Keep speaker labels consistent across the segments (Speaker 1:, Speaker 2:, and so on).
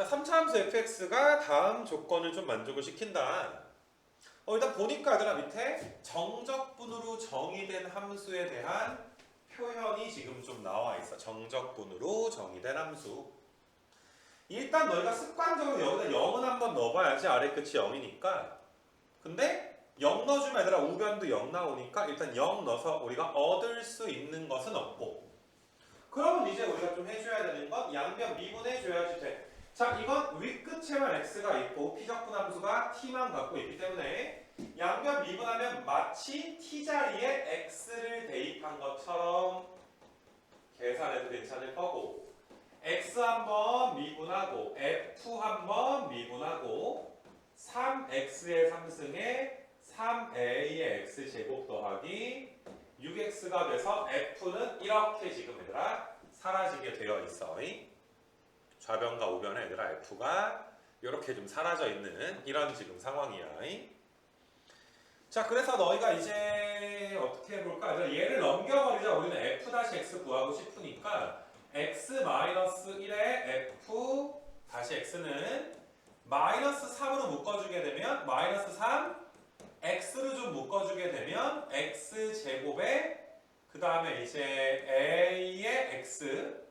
Speaker 1: 자, 3차 함수 fx가 다음 조건을 좀 만족을 시킨다. 어, 일단 보니까 얘들아 밑에 정적분으로 정의된 함수에 대한 표현이 지금 좀 나와 있어. 정적분으로 정의된 함수. 일단 너희가 습관적으로 여기다 0은 한번 넣어봐야지 아래 끝이 0이니까. 근데 0 넣어주면 얘들아 우변도 0 나오니까 일단 0 넣어서 우리가 얻을 수 있는 것은 없고. 그러면 이제 우리가 좀 해줘야 되는 건 양변 미분해줘야지 돼. 자, 이건 윗끝에만 x가 있고 피적분 함수가 t만 갖고 있기 때문에 양변 미분하면 마치 t 자리에 x를 대입한 것처럼 계산해도 괜찮을 거고 x 한번 미분하고 f 한번 미분하고 3x의 3승에 3a의 x 제곱 더하기 6x가 돼서 f는 이렇게 지금 얘들아 사라지게 되어 있어. 좌변과 우변에 얘들아 f가 이렇게 좀 사라져 있는 이런 지금 상황이야. 자, 그래서 너희가 이제 어떻게 해볼까? 얘를 넘겨버리자. 우리는 f-x 구하고 싶으니까 x-1에 f 다시 x는 마이너스 3으로 묶어주게 되면 마이너스 3 x를 좀 묶어주게 되면 x 제곱에 그 다음에 이제 a의 x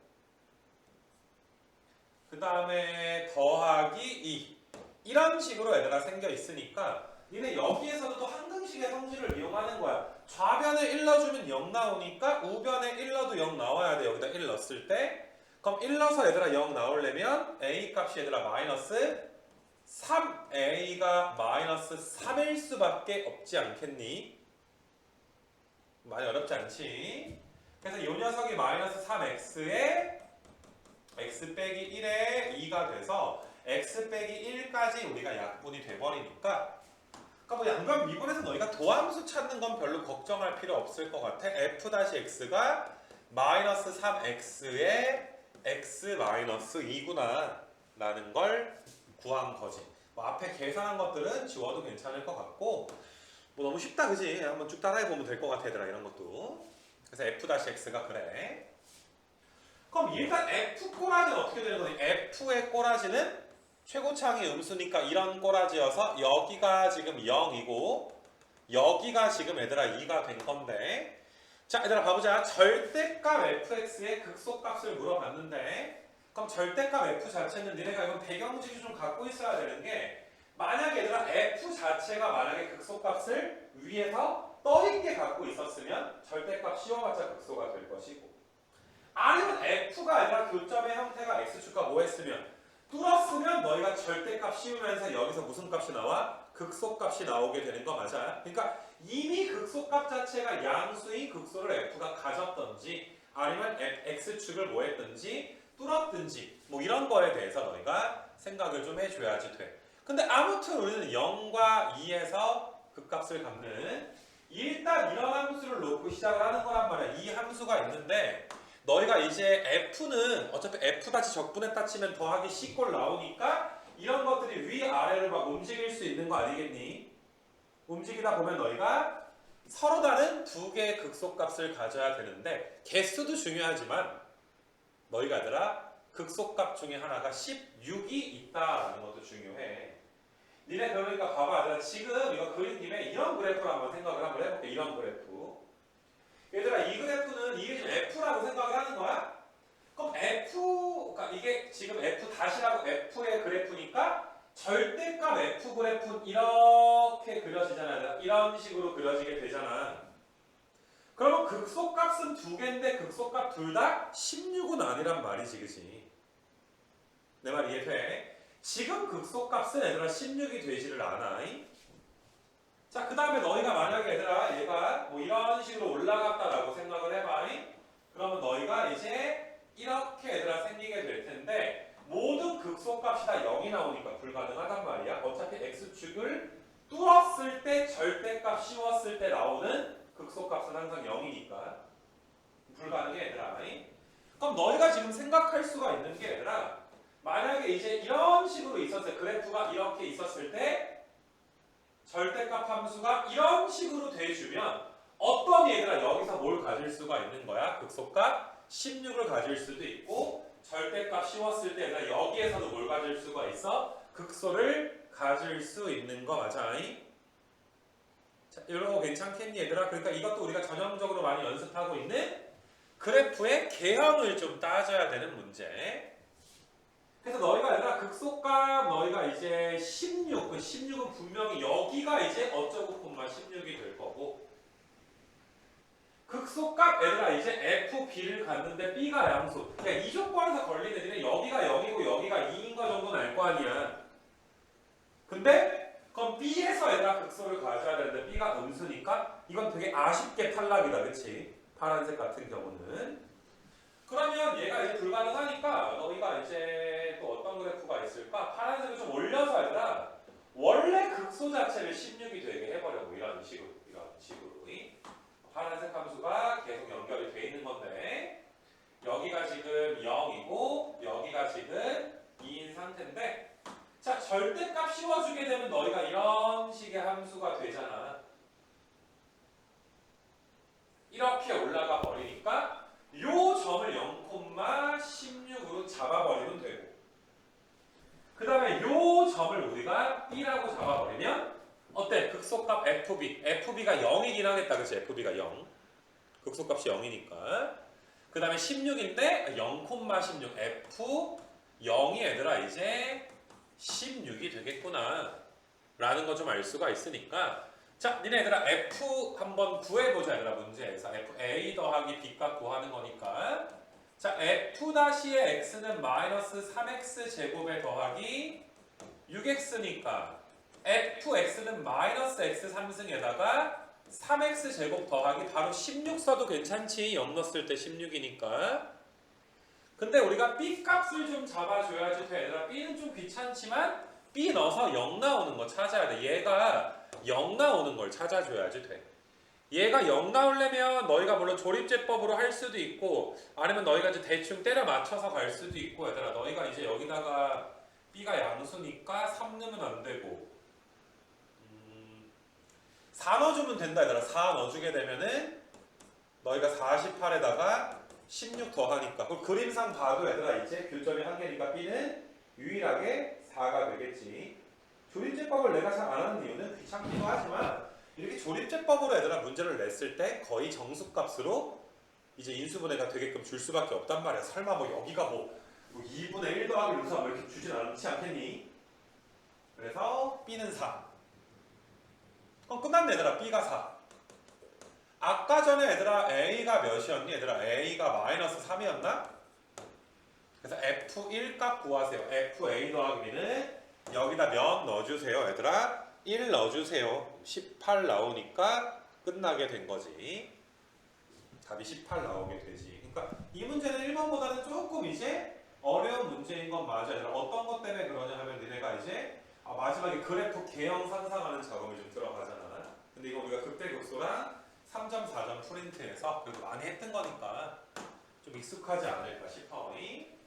Speaker 1: 그 다음에 더하기 2 이런 식으로 얘들아 생겨 있으니까 니네 여기에서도 또 한등식의 성질을 이용하는 거야 좌변에 1 넣어주면 0 나오니까 우변에 1 넣어도 0 나와야 돼 여기다 1 넣었을 때 그럼 1 넣어서 얘들아 0 나오려면 a 값이 얘들아 마이너스 3a가 마이너스 3일 수밖에 없지 않겠니? 많이 어렵지 않지? 그래서 이 녀석이 마이너스 3x에 x 빼기 1에 2가 돼서 x 빼기 1까지 우리가 약분이 돼버리니까 그러니까 뭐 양변 미분에서 너희가 도함수 찾는 건 별로 걱정할 필요 없을 것 같아. f-x가 마이너스 3x에 x 마이너스 2구나 라는 걸 구한 거지. 뭐 앞에 계산한 것들은 지워도 괜찮을 것 같고 뭐 너무 쉽다 그지? 한번 쭉 따라해보면 될 것 같아 얘들아 이런 것도. 그래서 f-x가 그래 그럼 일단 f 꼬라지는 어떻게 되는 거니? f의 꼬라지는 최고창이 음수니까 이런 꼬라지여서 여기가 지금 0이고 여기가 지금 얘들아 2가 된 건데. 자 얘들아 봐보자. 절대값 fx의 극소값을 물어봤는데 그럼 절대값 f 자체는 니네가 이건 배경지식 좀 갖고 있어야 되는 게 만약에 얘들아 f 자체가 만약에 극소값을 위에서 떠있게 갖고 있었으면 절대값 씌워봤자 극소가 될 것이고 아니면 f가 아니라 교점의 형태가 x축과 뭐 했으면 뚫었으면 너희가 절대값 씌우면서 여기서 무슨 값이 나와? 극소값이 나오게 되는 거 맞아? 그러니까 이미 극소값 자체가 양수인 극소를 f가 가졌던지 아니면 x축을 뭐 했든지 뚫었든지 뭐 이런 거에 대해서 너희가 생각을 좀 해줘야지 돼. 근데 아무튼 우리는 0과 2에서 극값을 갖는 일단 이런 함수를 놓고 시작을 하는 거란 말이야. 이 함수가 있는데 너희가 이제 f는 어차피 f 다시 적분에 따치면 더하기 c꼴 나오니까 이런 것들이 위아래를 막 움직일 수 있는 거 아니겠니? 움직이다 보면 너희가 서로 다른 두 개의 극소값을 가져야 되는데 개수도 중요하지만 너희가 얘들아 극소값 중에 하나가 16이 있다라는 것도 중요해. 니네 그러니까 봐봐 지금 이거 그린 김에 이런 그래프를 한번 생각을 한번 해볼게 이런 그래프 얘들아 이 그래프는 이게 지금 F라고 생각을 하는 거야? 그럼 F 그러니까 이게 지금 F 다시라고 F의 그래프니까 절대값 F 그래프는 이렇게 그려지잖아 얘들아. 이런 식으로 그려지게 되잖아 그러면 극소값은 두 개인데 극소값 둘 다 16은 아니란 말이지 그치? 내말 이해돼? 지금 극소값은 얘들아 16이 되지를 않아 자, 그 다음에 너희가 만약에 얘들아, 얘가 뭐 이런 식으로 올라갔다라고 생각을 해봐. 그러면 너희가 이제 이렇게 얘들아 생기게 될 텐데, 모든 극소값이 다 0이 나오니까 불가능하단 말이야. 어차피 x축을 뚫었을 때, 절대값 씌웠을 때 나오는 극소값은 항상 0이니까. 불가능해, 얘들아. 그럼 너희가 지금 생각할 수가 있는 게 얘들아, 만약에 이제 이런 식으로 있었을 때, 그래프가 이렇게 있었을 때, 절대값 함수가 이런 식으로 돼주면 어떤 얘들아 여기서 뭘 가질 수가 있는 거야? 극소값 16을 가질 수도 있고 절대값 씌웠을 때 얘들아 여기에서도 뭘 가질 수가 있어? 극소를 가질 수 있는 거 맞아? 자, 이런 거 괜찮겠니 얘들아? 그러니까 이것도 우리가 전형적으로 많이 연습하고 있는 그래프의 개형을 좀 따져야 되는 문제. 그래서 너희가 얘들아 극소값 너희가 이제 16, 그 16은 분명히 여기가 이제 어쩌고 콤마 16이 될 거고. 극소값 얘들아 이제 FB를 갔는데 B가 양수. 그러니까 이 조건에서 걸린 애들은 여기가 0이고 여기가 2인 거 정도는 알 거 아니야. 근데 그럼 B에서 얘들아 극소를 가져야 되는데 B가 음수니까 이건 되게 아쉽게 탈락이다 그치? 파란색 같은 경우는 그러면 얘가 이제 불가능하니까 너희가 이제 또 어떤 그래프가 있을까? 파란색을 좀 올려서 얘들아 원래 극소 자체를 16이 되게 해버려고 이런 식으로 이런 식으로. 파란색 함수가 계속 연결이 돼 있는 건데 여기가 지금 0이고 여기가 지금 2인 상태인데 자 절대값 씌워주게 되면 너희가 이런 식의 함수가 되잖아 이렇게 올라가 버리니까 요 점을 0,16으로 잡아버리면 되고 그 다음에 요 점을 우리가 B라고 잡아버리면 어때? 극소값 FB. FB가 0이긴 하겠다. 그치? FB가 0. 극소값이 0이니까. 그 다음에 16인데 0,16. F 0이 얘들아 이제 16이 되겠구나. 라는 거 좀 알 수가 있으니까. 자, 니네 얘들아 F 한번 구해보자. 얘들아 문제에서. F A 더하기 B 값 구하는 거니까. 자, F-의 X는 마이너스 3X 제곱에 더하기 6X니까. Fx는 마이너스 x 3승에다가 3x 제곱 더하기 바로 16 써도 괜찮지. 0 넣었을 때 16이니까. 근데 우리가 b 값을 좀 잡아줘야지 돼. 얘들아 b는 좀 귀찮지만 b 넣어서 0 나오는 거 찾아야 돼. 얘가 0 나오는 걸 찾아줘야지 돼. 얘가 0 나오려면 너희가 물론 조립제법으로 할 수도 있고 아니면 너희가 이제 대충 때려 맞춰서 갈 수도 있고 얘들아. 너희가 이제 여기다가 b가 양수니까 3 넣으면 안 되고 4 넣어주면 된다 얘들아. 4 넣어주게 되면은 너희가 48에다가 16 더하니까. 그 그림상 봐도 얘들아 이제 교점이 한 개니까 B는 유일하게 4가 되겠지. 조립제법을 내가 잘 안 하는 이유는 귀찮기도 하지만 이렇게 조립제법으로 얘들아 문제를 냈을 때 거의 정수값으로 이제 인수분해가 되게끔 줄 수밖에 없단 말이야. 설마 뭐 여기가 뭐, 뭐 2분의 1 더하기 1사 뭐 이렇게 주진 않지 않겠니? 그래서 B는 4 그럼 끝났네 얘들아. B가 4 아까 전에 얘들아 A가 몇이었니? 얘들아 A가 마이너스 3이었나? 그래서 F1 값 구하세요. FA 더하기 B는 여기다 몇 넣어주세요 얘들아. 1 넣어주세요. 18 나오니까 끝나게 된 거지. 답이 18 나오게 되지. 그러니까 이 문제는 1번보다는 조금 이제 어려운 문제인 건 맞아. 얘들아 어떤 것 때문에 그러냐 하면 니네가 이제 아, 마지막에 그래프 개형 상상하는 작업이 좀 들어가잖아. 근데 이거 우리가 극대극소랑 3.4점 프린트해서 그래도 많이 했던 거니까 좀 익숙하지 않을까 싶어. 이